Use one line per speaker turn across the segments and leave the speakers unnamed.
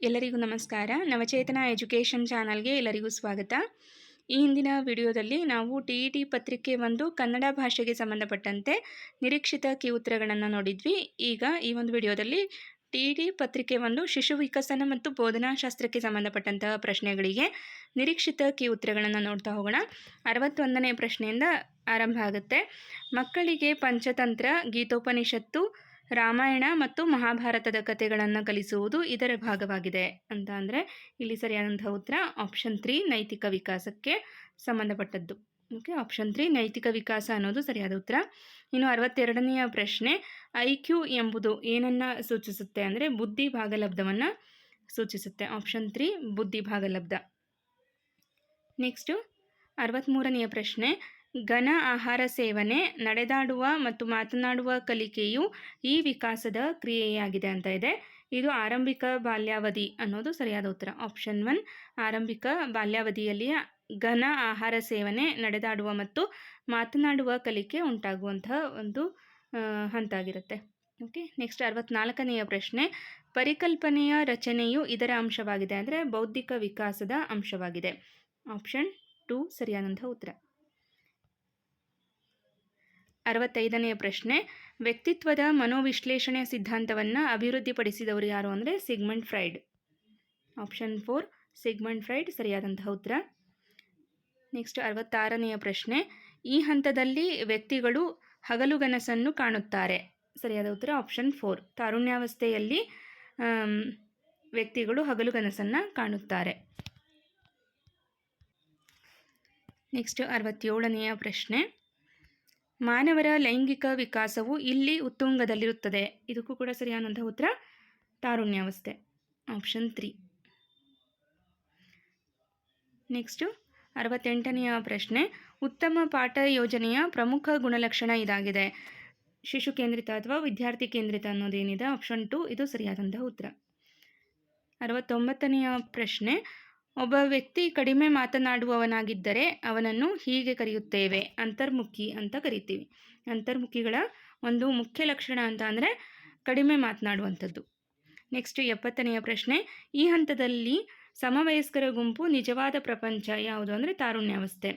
ಎಲ್ಲರಿಗೂ ನಮಸ್ಕಾರ. ನವಚೇತನ ಎಜುಕೇಷನ್ ಚಾನಲ್ಗೆ ಎಲ್ಲರಿಗೂ ಸ್ವಾಗತ. ಈ ಹಿಂದಿನ ವಿಡಿಯೋದಲ್ಲಿ ನಾವು ಟಿ ಇ ಟಿ ಪತ್ರಿಕೆ ಒಂದು ಕನ್ನಡ ಭಾಷೆಗೆ ಸಂಬಂಧಪಟ್ಟಂತೆ ನಿರೀಕ್ಷಿತ ಕಿ ಉತ್ತರಗಳನ್ನು ನೋಡಿದ್ವಿ. ಈಗ ಈ ಒಂದು ವಿಡಿಯೋದಲ್ಲಿ ಟಿ ಇ ಟಿ ಪತ್ರಿಕೆ ಒಂದು ಶಿಶು ವಿಕಸನ ಮತ್ತು ಬೋಧನಾಶಾಸ್ತ್ರಕ್ಕೆ ಸಂಬಂಧಪಟ್ಟಂತಹ ಪ್ರಶ್ನೆಗಳಿಗೆ ನಿರೀಕ್ಷಿತ ಕಿ ಉತ್ತರಗಳನ್ನು ನೋಡ್ತಾ ಹೋಗೋಣ. ಅರವತ್ತೊಂದನೇ ಪ್ರಶ್ನೆಯಿಂದ ಆರಂಭ ಆಗುತ್ತೆ. ಮಕ್ಕಳಿಗೆ ಪಂಚತಂತ್ರ, ಗೀತೋಪನಿಷತ್ತು ರಾಮಾಯಣ ಮತ್ತು ಮಹಾಭಾರತದ ಕಥೆಗಳನ್ನು ಕಲಿಸುವುದು ಇದರ ಭಾಗವಾಗಿದೆ. ಅಂತ ಅಂದರೆ ಇಲ್ಲಿ ಸರಿಯಾದಂಥ ಉತ್ತರ ಆಪ್ಷನ್ ತ್ರೀ ನೈತಿಕ ವಿಕಾಸಕ್ಕೆ ಸಂಬಂಧಪಟ್ಟದ್ದು. ಓಕೆ ಆಪ್ಷನ್ ತ್ರೀ ನೈತಿಕ ವಿಕಾಸ ಅನ್ನೋದು ಸರಿಯಾದ ಉತ್ತರ. ಇನ್ನು ಅರವತ್ತೆರಡನೆಯ ಪ್ರಶ್ನೆ ಐ ಕ್ಯೂ ಎಂಬುದು ಏನನ್ನು ಸೂಚಿಸುತ್ತೆ ಅಂದರೆ ಬುದ್ಧಿ ಭಾಗಲಬ್ಧವನ್ನು ಸೂಚಿಸುತ್ತೆ. ಆಪ್ಷನ್ ತ್ರೀ ಬುದ್ಧಿ ಭಾಗಲಬ್ಧ ನೆಕ್ಸ್ಟು ಅರವತ್ತ್ಮೂರನೆಯ ಪ್ರಶ್ನೆ ಘನ ಆಹಾರ ಸೇವನೆ, ನಡೆದಾಡುವ ಮತ್ತು ಮಾತನಾಡುವ ಕಲಿಕೆಯು ಈ ವಿಕಾಸದ ಕ್ರಿಯೆಯಾಗಿದೆ ಅಂತ ಇದೆ. ಇದು ಆರಂಭಿಕ ಬಾಲ್ಯಾವಧಿ ಅನ್ನೋದು ಸರಿಯಾದ ಉತ್ತರ. ಆಪ್ಷನ್ ಒನ್ ಆರಂಭಿಕ ಬಾಲ್ಯಾವಧಿಯಲ್ಲಿ ಘನ ಆಹಾರ ಸೇವನೆ, ನಡೆದಾಡುವ ಮತ್ತು ಮಾತನಾಡುವ ಕಲಿಕೆ ಉಂಟಾಗುವಂತಹ ಒಂದು ಹಂತ ಆಗಿರುತ್ತೆ ಓಕೆ ನೆಕ್ಸ್ಟ್ ಅರವತ್ನಾಲ್ಕನೆಯ ಪ್ರಶ್ನೆ. ಪರಿಕಲ್ಪನೆಯ ರಚನೆಯು ಇದರ ಅಂಶವಾಗಿದೆ ಅಂದರೆ ಬೌದ್ಧಿಕ ವಿಕಾಸದ ಅಂಶವಾಗಿದೆ. ಆಪ್ಷನ್ ಟು ಸರಿಯಾದಂತಹ ಉತ್ತರ. ಅರವತ್ತೈದನೆಯ ಪ್ರಶ್ನೆ, ವ್ಯಕ್ತಿತ್ವದ ಮನೋವಿಶ್ಲೇಷಣೆಯ ಸಿದ್ಧಾಂತವನ್ನು ಅಭಿವೃದ್ಧಿಪಡಿಸಿದವರು ಯಾರು ಅಂದರೆ Sigmund Freud. Option four, Sigmund Freud ಸರಿಯಾದಂತಹ ಉತ್ತರ. ನೆಕ್ಸ್ಟ್ ಅರವತ್ತಾರನೆಯ ಪ್ರಶ್ನೆ, ಈ ಹಂತದಲ್ಲಿ ವ್ಯಕ್ತಿಗಳು ಹಗಲುಗನಸನ್ನು ಕಾಣುತ್ತಾರೆ. ಸರಿಯಾದ ಉತ್ತರ ಆಪ್ಷನ್ ಫೋರ್. ತಾರುಣ್ಯಾವಸ್ಥೆಯಲ್ಲಿ ವ್ಯಕ್ತಿಗಳು ಹಗಲುಗನಸನ್ನು ಕಾಣುತ್ತಾರೆ. ನೆಕ್ಸ್ಟ್ ಅರವತ್ತೇಳನೆಯ ಪ್ರಶ್ನೆ ಮಾನವರ ಲೈಂಗಿಕ ವಿಕಾಸವು ಇಲ್ಲಿ ಉತ್ತುಂಗದಲ್ಲಿರುತ್ತದೆ. ಇದಕ್ಕೂ ಕೂಡ ಸರಿಯಾದಂತಹ ಉತ್ತರ ತಾರುಣ್ಯಾವಸ್ಥೆ. ಆಪ್ಷನ್ ತ್ರೀ ನೆಕ್ಸ್ಟು ಅರವತ್ತೆಂಟನೆಯ ಪ್ರಶ್ನೆ. ಉತ್ತಮ ಪಾಠ ಯೋಜನೆಯ ಪ್ರಮುಖ ಗುಣಲಕ್ಷಣ ಇದಾಗಿದೆ. ಶಿಶು ಕೇಂದ್ರಿತ ಅಥವಾ ವಿದ್ಯಾರ್ಥಿ ಕೇಂದ್ರಿತ ಅನ್ನೋದೇನಿದೆ? ಆಪ್ಷನ್ ಟು ಇದು ಸರಿಯಾದಂತಹ ಉತ್ತರ. ಅರವತ್ತೊಂಬತ್ತನೆಯ ಪ್ರಶ್ನೆ. ಒಬ್ಬ ವ್ಯಕ್ತಿ ಕಡಿಮೆ ಮಾತನಾಡುವವನಾಗಿದ್ದರೆ ಅವನನ್ನು ಹೀಗೆ ಕರೆಯುತ್ತೇವೆ, ಅಂತರ್ಮುಖಿ ಅಂತ ಕರಿತೀವಿ. ಅಂತರ್ಮುಖಿಗಳ ಒಂದು ಮುಖ್ಯ ಲಕ್ಷಣ ಅಂತ ಅಂದರೆ ಕಡಿಮೆ ಮಾತನಾಡುವಂಥದ್ದು. ನೆಕ್ಸ್ಟ್ ಎಪ್ಪತ್ತನೆಯ ಪ್ರಶ್ನೆ, ಈ ಹಂತದಲ್ಲಿ ಸಮವಯಸ್ಕರ ಗುಂಪು ನಿಜವಾದ ಪ್ರಪಂಚ ಯಾವುದು ಅಂದರೆ ತಾರುಣ್ಯಾವಸ್ಥೆ?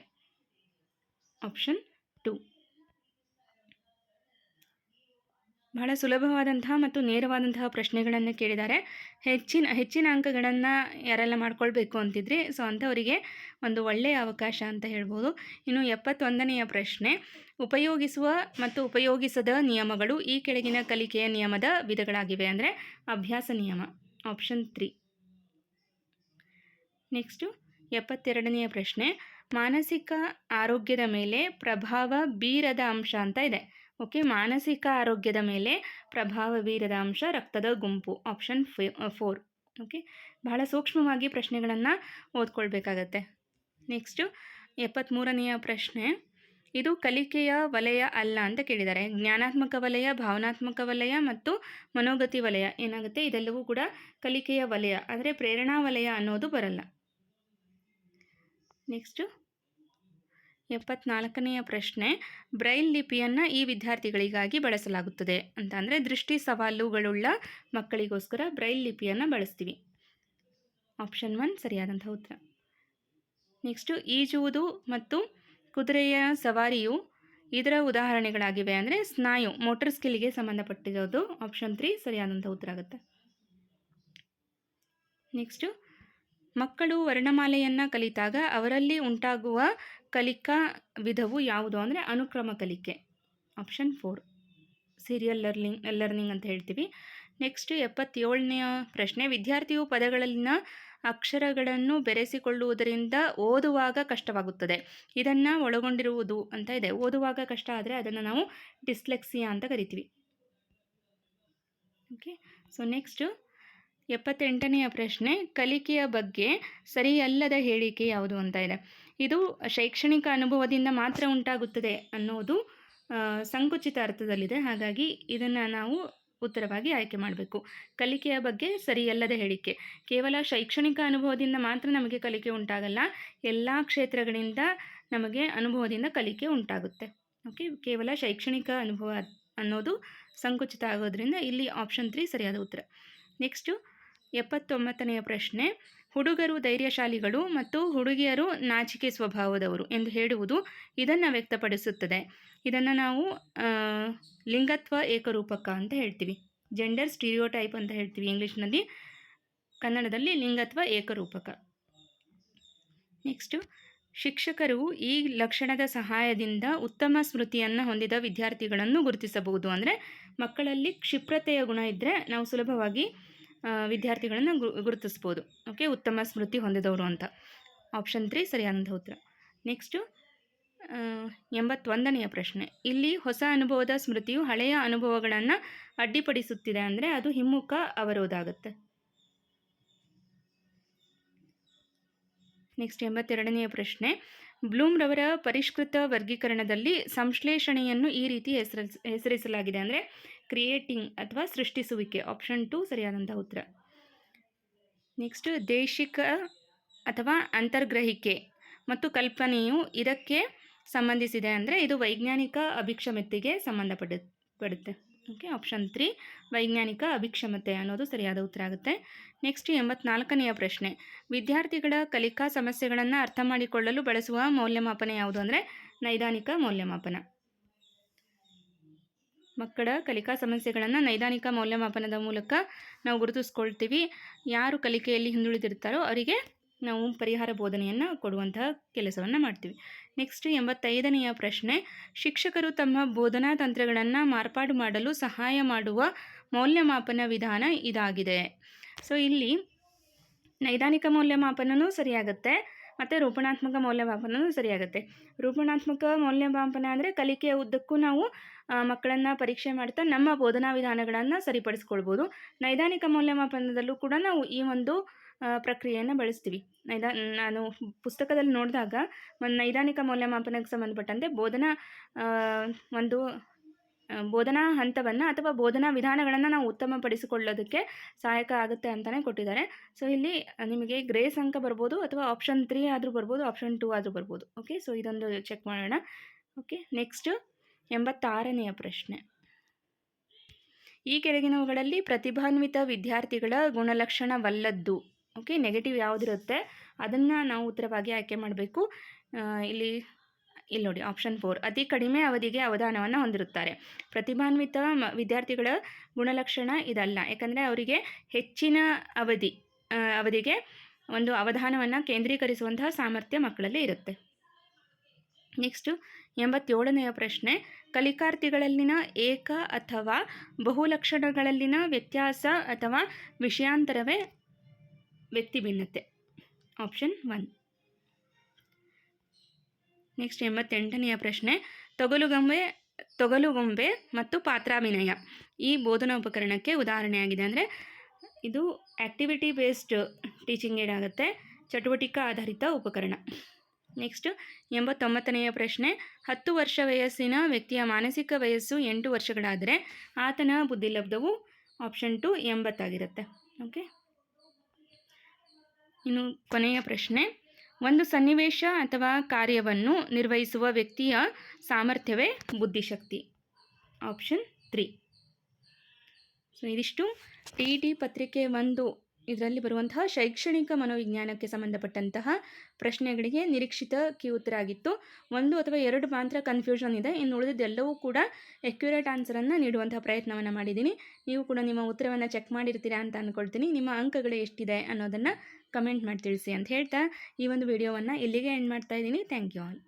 ಆಪ್ಷನ್ ಟು ಬಹಳ ಸುಲಭವಾದಂತಹ ಮತ್ತು ನೇರವಾದಂತಹ ಪ್ರಶ್ನೆಗಳನ್ನು ಕೇಳಿದ್ದಾರೆ. ಹೆಚ್ಚಿನ ಹೆಚ್ಚಿನ ಅಂಕಗಳನ್ನು ಯಾರೆಲ್ಲ ಮಾಡ್ಕೊಳ್ಬೇಕು ಅಂತಿದ್ರೆ, ಸೊ ಅಂಥವರಿಗೆ ಒಂದು ಒಳ್ಳೆಯ ಅವಕಾಶ ಅಂತ ಹೇಳ್ಬೋದು. ಇನ್ನು ಎಪ್ಪತ್ತೊಂದನೆಯ ಪ್ರಶ್ನೆ, ಉಪಯೋಗಿಸುವ ಮತ್ತು ಉಪಯೋಗಿಸದ ನಿಯಮಗಳು ಈ ಕೆಳಗಿನ ಕಲಿಕೆಯ ನಿಯಮದ ವಿಧಗಳಾಗಿವೆ ಅಂದರೆ ಅಭ್ಯಾಸ ನಿಯಮ ಆಪ್ಷನ್ ತ್ರೀ ನೆಕ್ಸ್ಟು ಎಪ್ಪತ್ತೆರಡನೆಯ ಪ್ರಶ್ನೆ, ಮಾನಸಿಕ ಆರೋಗ್ಯದ ಮೇಲೆ ಪ್ರಭಾವ ಬೀರದ ಅಂಶ ಅಂತ ಇದೆ. ಓಕೆ, ಮಾನಸಿಕ ಆರೋಗ್ಯದ ಮೇಲೆ ಪ್ರಭಾವ ಬೀರದ ಅಂಶ ರಕ್ತದ ಗುಂಪು ಆಪ್ಷನ್ ಫೋರ್ ಓಕೆ, ಬಹಳ ಸೂಕ್ಷ್ಮವಾಗಿ ಪ್ರಶ್ನೆಗಳನ್ನು ಓದ್ಕೊಳ್ಬೇಕಾಗತ್ತೆ. ನೆಕ್ಸ್ಟು ಎಪ್ಪತ್ತ್ಮೂರನೆಯ ಪ್ರಶ್ನೆ, ಇದು ಕಲಿಕೆಯ ವಲಯ ಅಲ್ಲ ಅಂತ ಕೇಳಿದ್ದಾರೆ. ಜ್ಞಾನಾತ್ಮಕ ವಲಯ, ಭಾವನಾತ್ಮಕ ವಲಯ ಮತ್ತು ಮನೋಗತಿ ವಲಯ ಏನಾಗುತ್ತೆ? ಇದೆಲ್ಲವೂ ಕೂಡ ಕಲಿಕೆಯ ವಲಯ, ಆದರೆ ಪ್ರೇರಣಾ ವಲಯ ಅನ್ನೋದು ಬರಲ್ಲ. ನೆಕ್ಸ್ಟು ಎಪ್ಪತ್ನಾಲ್ಕನೆಯ ಪ್ರಶ್ನೆ, ಬ್ರೈಲ್ ಲಿಪಿಯನ್ನು ಈ ವಿದ್ಯಾರ್ಥಿಗಳಿಗಾಗಿ ಬಳಸಲಾಗುತ್ತದೆ ಅಂತ ಅಂದರೆ ದೃಷ್ಟಿ ಸವಾಲುಗಳುಳ್ಳ ಮಕ್ಕಳಿಗೋಸ್ಕರ ಬ್ರೈಲ್ ಲಿಪಿಯನ್ನು ಬಳಸ್ತೀವಿ. ಆಪ್ಷನ್ ಒನ್ ಸರಿಯಾದಂಥ ಉತ್ತರ. ನೆಕ್ಸ್ಟು ಈಜುವುದು ಮತ್ತು ಕುದುರೆಯ ಸವಾರಿಯು ಇದರ ಉದಾಹರಣೆಗಳಾಗಿವೆ ಅಂದರೆ ಸ್ನಾಯು ಮೋಟರ್ ಸ್ಕಿಲ್ಗೆ ಸಂಬಂಧಪಟ್ಟಿರೋದು. ಆಪ್ಷನ್ ತ್ರೀ ಸರಿಯಾದಂಥ ಉತ್ತರ ಆಗುತ್ತೆ. ನೆಕ್ಸ್ಟು ಮಕ್ಕಳು ವರ್ಣಮಾಲೆಯನ್ನು ಕಲಿತಾಗ ಅವರಲ್ಲಿ ಉಂಟಾಗುವ ಕಲಿಕಾ ವಿಧವು ಯಾವುದು ಅಂದರೆ ಅನುಕ್ರಮ ಕಲಿಕೆ. Option four serial learning learning ಅಂತ ಹೇಳ್ತೀವಿ. ನೆಕ್ಸ್ಟ್ ಎಪ್ಪತ್ತೇಳನೆಯ ಪ್ರಶ್ನೆ. ವಿದ್ಯಾರ್ಥಿಯು ಪದಗಳಲ್ಲಿನ ಅಕ್ಷರಗಳನ್ನು ಬೆರೆಸಿಕೊಳ್ಳುವುದರಿಂದ ಓದುವಾಗ ಕಷ್ಟವಾಗುತ್ತದೆ. ಇದನ್ನು ಒಳಗೊಂಡಿರುವುದು ಅಂತ ಇದೆ. ಓದುವಾಗ ಕಷ್ಟ ಆದರೆ ಅದನ್ನು ನಾವು ಡಿಸ್ಲೆಕ್ಸಿಯಾ ಅಂತ ಕರಿತೀವಿ. ಓಕೆ ಸೊ ನೆಕ್ಸ್ಟು ಎಪ್ಪತ್ತೆಂಟನೆಯ ಪ್ರಶ್ನೆ, ಕಲಿಕೆಯ ಬಗ್ಗೆ ಸರಿಯಲ್ಲದ ಹೇಳಿಕೆ ಯಾವುದು ಅಂತ ಇದೆ. ಇದು ಶೈಕ್ಷಣಿಕ ಅನುಭವದಿಂದ ಮಾತ್ರ ಉಂಟಾಗುತ್ತದೆ ಅನ್ನೋದು ಸಂಕುಚಿತ ಅರ್ಥದಲ್ಲಿದೆ. ಹಾಗಾಗಿ ಇದನ್ನು ನಾವು ಉತ್ತರವಾಗಿ ಆಯ್ಕೆ ಮಾಡಬೇಕು. ಕಲಿಕೆಯ ಬಗ್ಗೆ ಸರಿಯಲ್ಲದ ಹೇಳಿಕೆ. ಕೇವಲ ಶೈಕ್ಷಣಿಕ ಅನುಭವದಿಂದ ಮಾತ್ರ ನಮಗೆ ಕಲಿಕೆ ಉಂಟಾಗಲ್ಲ, ಎಲ್ಲ ಕ್ಷೇತ್ರಗಳಿಂದ ನಮಗೆ ಅನುಭವದಿಂದ ಕಲಿಕೆ ಉಂಟಾಗುತ್ತೆ. ಓಕೆ, ಕೇವಲ ಶೈಕ್ಷಣಿಕ ಅನುಭವ ಅನ್ನೋದು ಸಂಕುಚಿತ ಆಗೋದ್ರಿಂದ ಇಲ್ಲಿ ಆಪ್ಷನ್ ತ್ರೀ ಸರಿಯಾದ ಉತ್ತರ. ನೆಕ್ಸ್ಟು ಎಪ್ಪತ್ತೊಂಬತ್ತನೆಯ ಪ್ರಶ್ನೆ, ಹುಡುಗರು ಧೈರ್ಯಶಾಲಿಗಳು ಮತ್ತು ಹುಡುಗಿಯರು ನಾಚಿಕೆ ಸ್ವಭಾವದವರು ಎಂದು ಹೇಳುವುದು ಇದನ್ನು ವ್ಯಕ್ತಪಡಿಸುತ್ತದೆ. ಇದನ್ನು ನಾವು ಲಿಂಗತ್ವ ಏಕರೂಪಕ ಅಂತ ಹೇಳ್ತೀವಿ. ಜೆಂಡರ್ ಸ್ಟೀರಿಯೋಟೈಪ್ ಅಂತ ಹೇಳ್ತೀವಿ ಇಂಗ್ಲೀಷ್ನಲ್ಲಿ. ಕನ್ನಡದಲ್ಲಿ ಲಿಂಗತ್ವ ಏಕರೂಪಕ. ನೆಕ್ಸ್ಟು, ಶಿಕ್ಷಕರು ಈ ಲಕ್ಷಣದ ಸಹಾಯದಿಂದ ಉತ್ತಮ ಸ್ಮೃತಿಯನ್ನು ಹೊಂದಿದ ವಿದ್ಯಾರ್ಥಿಗಳನ್ನು ಗುರುತಿಸಬಹುದು. ಅಂದರೆ ಮಕ್ಕಳಲ್ಲಿ ಕ್ಷಿಪ್ರತೆಯ ಗುಣ ಇದ್ದರೆ ನಾವು ಸುಲಭವಾಗಿ ವಿದ್ಯಾರ್ಥಿಗಳನ್ನು ಗುರುತಿಸ್ಬೋದು. ಓಕೆ ಉತ್ತಮ ಸ್ಮೃತಿ ಹೊಂದಿದವರು ಅಂತ. ಆಪ್ಷನ್ ತ್ರೀ ಸರಿಯಾದಂಥ ಉತ್ತರ. ನೆಕ್ಸ್ಟು ಎಂಬತ್ತೊಂದನೆಯ ಪ್ರಶ್ನೆ. ಇಲ್ಲಿ ಹೊಸ ಅನುಭವದ ಸ್ಮೃತಿಯು ಹಳೆಯ ಅನುಭವಗಳನ್ನು ಅಡ್ಡಿಪಡಿಸುತ್ತಿದೆ ಅಂದರೆ ಅದು ಹಿಮ್ಮುಖ ಅವರೋಧ ಆಗುತ್ತೆ ನೆಕ್ಸ್ಟ್ ಎಂಬತ್ತೆರಡನೆಯ ಪ್ರಶ್ನೆ. ಬ್ಲೂಮ್ರವರ ಪರಿಷ್ಕೃತ ವರ್ಗೀಕರಣದಲ್ಲಿ ಸಂಶ್ಲೇಷಣೆಯನ್ನು ಈ ರೀತಿ ಹೆಸರಿಸ್, ಹೆಸರಿಸಲಾಗಿದೆ ಅಂದರೆ ಕ್ರಿಯೇಟಿಂಗ್ ಅಥವಾ ಸೃಷ್ಟಿಸುವಿಕೆ? ಆಪ್ಷನ್ ಟು ಸರಿಯಾದಂಥ ಉತ್ತರ. ನೆಕ್ಸ್ಟ್ ದೇಶಿಕ ಅಥವಾ ಅಂತರ್ಗ್ರಹಿಕೆ ಮತ್ತು ಕಲ್ಪನೆಯು ಇದಕ್ಕೆ ಸಂಬಂಧಿಸಿದೆ ಅಂದರೆ ಇದು ವೈಜ್ಞಾನಿಕ ಅಭಿಕ್ಷಮತೆಗೆ ಸಂಬಂಧಪಡ, ಪಡುತ್ತೆ. ಓಕೆ, ಆಪ್ಷನ್ ತ್ರೀ ವೈಜ್ಞಾನಿಕ ಅಭಿಕ್ಷಮತೆ ಅನ್ನೋದು ಸರಿಯಾದ ಉತ್ತರ ಆಗುತ್ತೆ. ನೆಕ್ಸ್ಟ್ ಎಂಬತ್ನಾಲ್ಕನೆಯ ಪ್ರಶ್ನೆ, ವಿದ್ಯಾರ್ಥಿಗಳ ಕಲಿಕಾ ಸಮಸ್ಯೆಗಳನ್ನು ಅರ್ಥ ಮಾಡಿಕೊಳ್ಳಲು ಬಳಸುವ ಮೌಲ್ಯಮಾಪನ ಯಾವುದು ಅಂದರೆ ನೈದಾನಿಕ ಮೌಲ್ಯಮಾಪನ. ಮಕ್ಕಳ ಕಲಿಕಾ ಸಮಸ್ಯೆಗಳನ್ನು ನೈದಾನಿಕ ಮೌಲ್ಯಮಾಪನದ ಮೂಲಕ ನಾವು ಗುರುತಿಸ್ಕೊಳ್ತೀವಿ. ಯಾರು ಕಲಿಕೆಯಲ್ಲಿ ಹಿಂದುಳಿದಿರ್ತಾರೋ ಅವರಿಗೆ ನಾವು ಪರಿಹಾರ ಬೋಧನೆಯನ್ನು ಕೊಡುವಂತಹ ಕೆಲಸವನ್ನು ಮಾಡ್ತೀವಿ. ನೆಕ್ಸ್ಟ್ ಎಂಬತ್ತೈದನೆಯ ಪ್ರಶ್ನೆ, ಶಿಕ್ಷಕರು ತಮ್ಮ ಬೋಧನಾ ತಂತ್ರಗಳನ್ನು ಮಾರ್ಪಾಡು ಮಾಡಲು ಸಹಾಯ ಮಾಡುವ ಮೌಲ್ಯಮಾಪನ ವಿಧಾನ ಇದಾಗಿದೆ. ಸೊ ಇಲ್ಲಿ ನೈದಾನಿಕ ಮೌಲ್ಯಮಾಪನವೂ ಸರಿಯಾಗುತ್ತೆ. ಮತ್ತು ರೂಪಣಾತ್ಮಕ ಮೌಲ್ಯಮಾಪನವೂ ಸರಿಯಾಗುತ್ತೆ. ರೂಪಣಾತ್ಮಕ ಮೌಲ್ಯಮಾಪನ ಅಂದರೆ ಕಲಿಕೆಯ ಉದ್ದಕ್ಕೂ ನಾವು ಮಕ್ಕಳನ್ನು ಪರೀಕ್ಷೆ ಮಾಡ್ತಾ ನಮ್ಮ ಬೋಧನಾ ವಿಧಾನಗಳನ್ನು ಸರಿಪಡಿಸ್ಕೊಳ್ಬೋದು. ನೈದಾನಿಕ ಮೌಲ್ಯಮಾಪನದಲ್ಲೂ ಕೂಡ ನಾವು ಈ ಒಂದು ಪ್ರಕ್ರಿಯೆಯನ್ನು ಬಳಸ್ತೀವಿ. ನೈದಾ, ನಾನು ಪುಸ್ತಕದಲ್ಲಿ ನೋಡಿದಾಗ ಒಂದು ನೈದಾನಿಕ ಮೌಲ್ಯಮಾಪನಕ್ಕೆ ಸಂಬಂಧಪಟ್ಟಂತೆ ಬೋಧನಾ ಒಂದು ಬೋಧನಾ ಹಂತವನ್ನು ಅಥವಾ ಬೋಧನಾ ವಿಧಾನಗಳನ್ನು ನಾವು ಉತ್ತಮಪಡಿಸಿಕೊಳ್ಳೋದಕ್ಕೆ ಸಹಾಯಕ ಆಗುತ್ತೆ ಅಂತಲೇ ಕೊಟ್ಟಿದ್ದಾರೆ. ಸೊ ಇಲ್ಲಿ ನಿಮಗೆ ಗ್ರೇಸ್ ಅಂಕ ಬರ್ಬೋದು ಅಥವಾ ಆಪ್ಷನ್ ತ್ರೀ ಆದರೂ ಬರ್ಬೋದು ಆಪ್ಷನ್ ಟೂ ಆದರೂ ಬರ್ಬೋದು. ಓಕೆ ಸೊ ಇದೊಂದು ಚೆಕ್ ಮಾಡೋಣ. ಓಕೆ ನೆಕ್ಸ್ಟು ಎಂಬತ್ತಾರನೆಯ ಪ್ರಶ್ನೆ. ಈ ಕೆಳಗಿನವುಗಳಲ್ಲಿ ಪ್ರತಿಭಾನ್ವಿತ ವಿದ್ಯಾರ್ಥಿಗಳ ಗುಣಲಕ್ಷಣವಲ್ಲದ್ದು. Okay negative ಯಾವುದಿರುತ್ತೆ? ಅದನ್ನು ನಾವು ಉತ್ತರವಾಗಿ ಆಯ್ಕೆ ಮಾಡಬೇಕು. ಇಲ್ಲಿ ಇಲ್ಲಿ ನೋಡಿ ಆಪ್ಷನ್ ಫೋರ್ ಅತಿ ಕಡಿಮೆ ಅವಧಿಗೆ ಅವಧಾನವನ್ನು ಹೊಂದಿರುತ್ತಾರೆ. ಪ್ರತಿಭಾನ್ವಿತ ವಿದ್ಯಾರ್ಥಿಗಳ ಗುಣಲಕ್ಷಣ ಇದಲ್ಲ. ಯಾಕಂದರೆ ಅವರಿಗೆ ಹೆಚ್ಚಿನ ಅವಧಿ ಅವಧಿಗೆ ಒಂದು ಅವಧಾನವನ್ನು ಕೇಂದ್ರೀಕರಿಸುವಂತಹ ಸಾಮರ್ಥ್ಯ ಮಕ್ಕಳಲ್ಲಿ ಇರುತ್ತೆ. ನೆಕ್ಸ್ಟು ಎಂಬತ್ತೇಳನೆಯ ಪ್ರಶ್ನೆ. ಕಲಿಕಾರ್ಥಿಗಳಲ್ಲಿನ ಏಕ ಅಥವಾ ಬಹುಲಕ್ಷಣಗಳಲ್ಲಿನ ವ್ಯತ್ಯಾಸ ಅಥವಾ ವಿಷಯಾಂತರವೇ ವ್ಯಕ್ತಿ ಭಿನ್ನತೆ ಆಪ್ಷನ್ ಒನ್ ನೆಕ್ಸ್ಟ್ ಎಂಬತ್ತೆಂಟನೆಯ ಪ್ರಶ್ನೆ, ತೊಗಲುಗೊಂಬೆ ತೊಗಲುಗೊಂಬೆ ಮತ್ತು ಪಾತ್ರಾಭಿನಯ. ಈ ಬೋಧನಾ ಉಪಕರಣಕ್ಕೆ ಉದಾಹರಣೆಯಾಗಿದೆ ಅಂದರೆ, ಇದು ಆ್ಯಕ್ಟಿವಿಟಿ ಬೇಸ್ಡ್ ಟೀಚಿಂಗ್ ಏಡ್ ಆಗುತ್ತೆ, ಚಟುವಟಿಕೆ ಆಧಾರಿತ ಉಪಕರಣ. ನೆಕ್ಸ್ಟ್ ಎಂಬತ್ತೊಂಬತ್ತನೆಯ ಪ್ರಶ್ನೆ, ಹತ್ತು ವರ್ಷ ವಯಸ್ಸಿನ ವ್ಯಕ್ತಿಯ ಮಾನಸಿಕ ವಯಸ್ಸು ಎಂಟು ವರ್ಷಗಳಾದರೆ ಆತನ ಬುದ್ಧಿಲಬ್ಧವು ಆಪ್ಷನ್ ಟು ಎಂಬತ್ತಾಗಿರುತ್ತೆ. ಓಕೆ ಇನ್ನು ಕೊನೆಯ ಪ್ರಶ್ನೆ ಒಂದು ಸನ್ನಿವೇಶ ಅಥವಾ ಕಾರ್ಯವನ್ನು ನಿರ್ವಹಿಸುವ ವ್ಯಕ್ತಿಯ ಸಾಮರ್ಥ್ಯವೇ ಬುದ್ಧಿಶಕ್ತಿ. Option three. ಸೊ, ಇದಿಷ್ಟು. ಟಿ ಟಿ ಪತ್ರಿಕೆ ಒಂದು ಇದರಲ್ಲಿ ಬರುವಂತಹ ಶೈಕ್ಷಣಿಕ ಮನೋವಿಜ್ಞಾನಕ್ಕೆ ಸಂಬಂಧಪಟ್ಟಂತಹ ಪ್ರಶ್ನೆಗಳಿಗೆ ನಿರೀಕ್ಷಿತ ಕಿ ಉತ್ತರ ಆಗಿತ್ತು ಒಂದು ಅಥವಾ ಎರಡು ಮಾತ್ರ ಕನ್ಫ್ಯೂಷನ್ ಇದೆ. ಇನ್ನು ಉಳಿದಿದ್ದೆಲ್ಲವೂ ಕೂಡ ಎಕ್ಯುರೇಟ್ ಆನ್ಸರನ್ನು ನೀಡುವಂತಹ ಪ್ರಯತ್ನವನ್ನು ಮಾಡಿದ್ದೀನಿ. ನೀವು ಕೂಡ ನಿಮ್ಮ ಉತ್ತರವನ್ನು ಚೆಕ್ ಮಾಡಿರ್ತೀರಾ ಅಂತ ಅಂದ್ಕೊಳ್ತೀನಿ ನಿಮ್ಮ ಅಂಕಗಳು ಎಷ್ಟಿದೆ ಅನ್ನೋದನ್ನು ಕಮೆಂಟ್ ಮಾಡಿ ತಿಳಿಸಿ ಅಂತ ಹೇಳ್ತಾ ಈ ಒಂದು ವಿಡಿಯೋವನ್ನು ಇಲ್ಲಿಗೆ ಎಂಡ್ ಮಾಡ್ತಾ ಇದ್ದೀನಿ. Thank you all